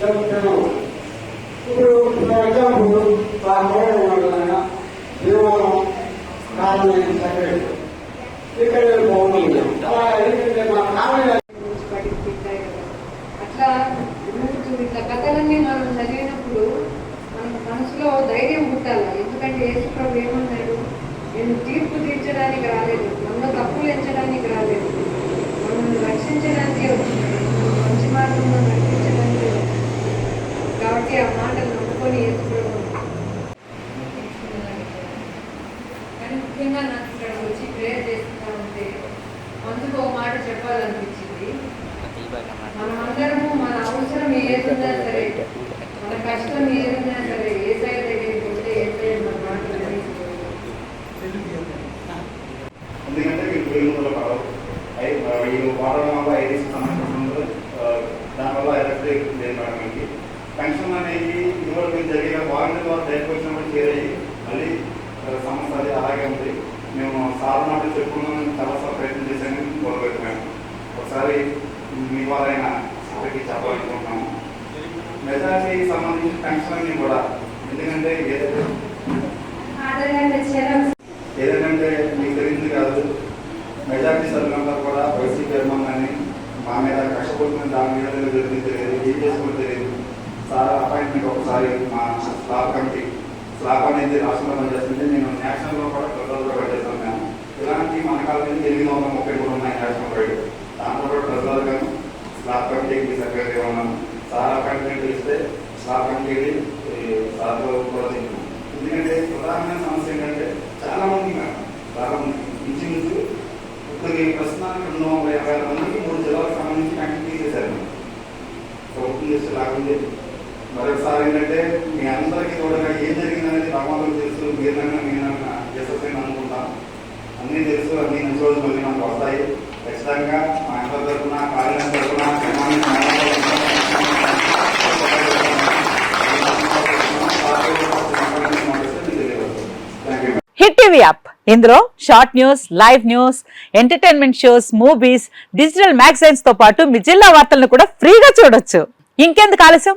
చెప్తాను ఇప్పుడు for example ఆ ఉన్నాడు ఆయన దేవాలయం సెక్రటరీ ఇక్కడ బాగుంది అలా ఏంటంటే మా అట్లా ఇట్లా కథలన్నీ మనం చదివినప్పుడు మన మనసులో ధైర్యం పుట్టాలి ఎందుకంటే యేసుప్రభు ఏమన్నాడు నేను తీర్పు తీర్చడానికి రాలేదు. మన తప్పులు ఎంచడానికి రాలేదు మనల్ని రక్షించడానికి వచ్చింది మంచి మార్గంలో రక్షించడానికి వచ్చినాడు కాబట్టి ఆ మాటలు నమ్ముకొని కానీ ముఖ్యంగా నాకు ఇక్కడ వచ్చి ప్రేయర్ చేస్తూ ఉంటే అందుకు ఒక మాట చెప్పాలనిపించింది మనమందరము మన అవసరం ఏదున్నా సరే మన కష్టం ఏదున్నా సరే ఏసఐ దగ్గరికి వెళ్తే ఏసఐ మన మాట. ఎందుకంటే పడవు ఈ వాడడం వల్ల ఐరిస్ సంబంధించిన దానివల్ల ఎలక్ట్రిక్ లేదు పెన్షన్ అనేది మీకు జరిగిన వారంటీ ద్వారా బయటకు వచ్చినప్పుడు చేరాయి మళ్ళీ సమస్య అది అలాగే ఉంది. మేము సార్ మాట చెప్పుకున్నాం చాలాసార్లు ప్రయత్నం చేశాను మేము ఒకసారి మీ వాళ్ళైనా అందరికీ చెప్పాలనుకుంటున్నాము. మెజార్టీకి సంబంధించిన పెన్షన్ అన్ని కూడా ఎందుకంటే ఏదైతే ఏదంటే మీకు తెలిసింది కాదు మెజార్టీ సభ్యులంతా కూడా వైసీపీ అభిమానాన్ని మా మీద కష్టపడుతున్న దాని మీద జరిగింది తెలియదు ఏం చేసుకుంటే తెలియదు. సార్ అపాయింట్మెంట్ ఒకసారి మా స్లాబ్ కమిటీ స్లాబ్ అనేది రాష్ట్రంలో పనిచేస్తుంటే నేను నేషనల్లో కూడా ట్రెజర్లో పనిచేస్తాను మేము ఇలాంటి మన కాలం నుంచి ఎనిమిది వందల ముప్పై మూడు ఉన్నాయి నేషనల్ వైడ్ దాంట్లో కూడా ట్రెజర్ గాను స్లాబ్ కమిటీకి సెక్రటరీ ఉన్నాను సార్ అపాయింట్మెంట్ ఇస్తే స్లాబ్ కమిటీకి సార్ కూడా తిన్నాను ఎందుకంటే ప్రధానమైన సమస్య ఏంటంటే చాలా మంది మేడం చాలా మంది ఇంచుమించు ఇప్పుడు ప్రస్తుతానికి రెండు వందల యాభై ఆరు మందికి మూడు జిల్లాలకు సంబంధించి కంటి తీసేశారు మేడం. ప్రభుత్వం చేస్తే లాగుంది మరొకసారి ఏంటంటే మీ అందరికీ చూడగా ఏం జరిగిందనేది భగవంతుడు తెలుసు మీరన్నా నేనన్నా యశస్విని అనుకుంటాం. అన్నీ తెలుసు అన్ని మంచి రోజులు మళ్ళీ మనకు వస్తాయి. ఖచ్చితంగా మా అందరి తరఫున కార్యాలయం తరఫున హిట్ టీవీ యాప్. ఇందులో short news live news entertainment shows movies digital మ్యాగజైన్స్తో పాటు మీ జిల్లా వార్తలను కూడా ఫ్రీగా చూడొచ్చు. ఇంకెందుకు ఆలస్యం?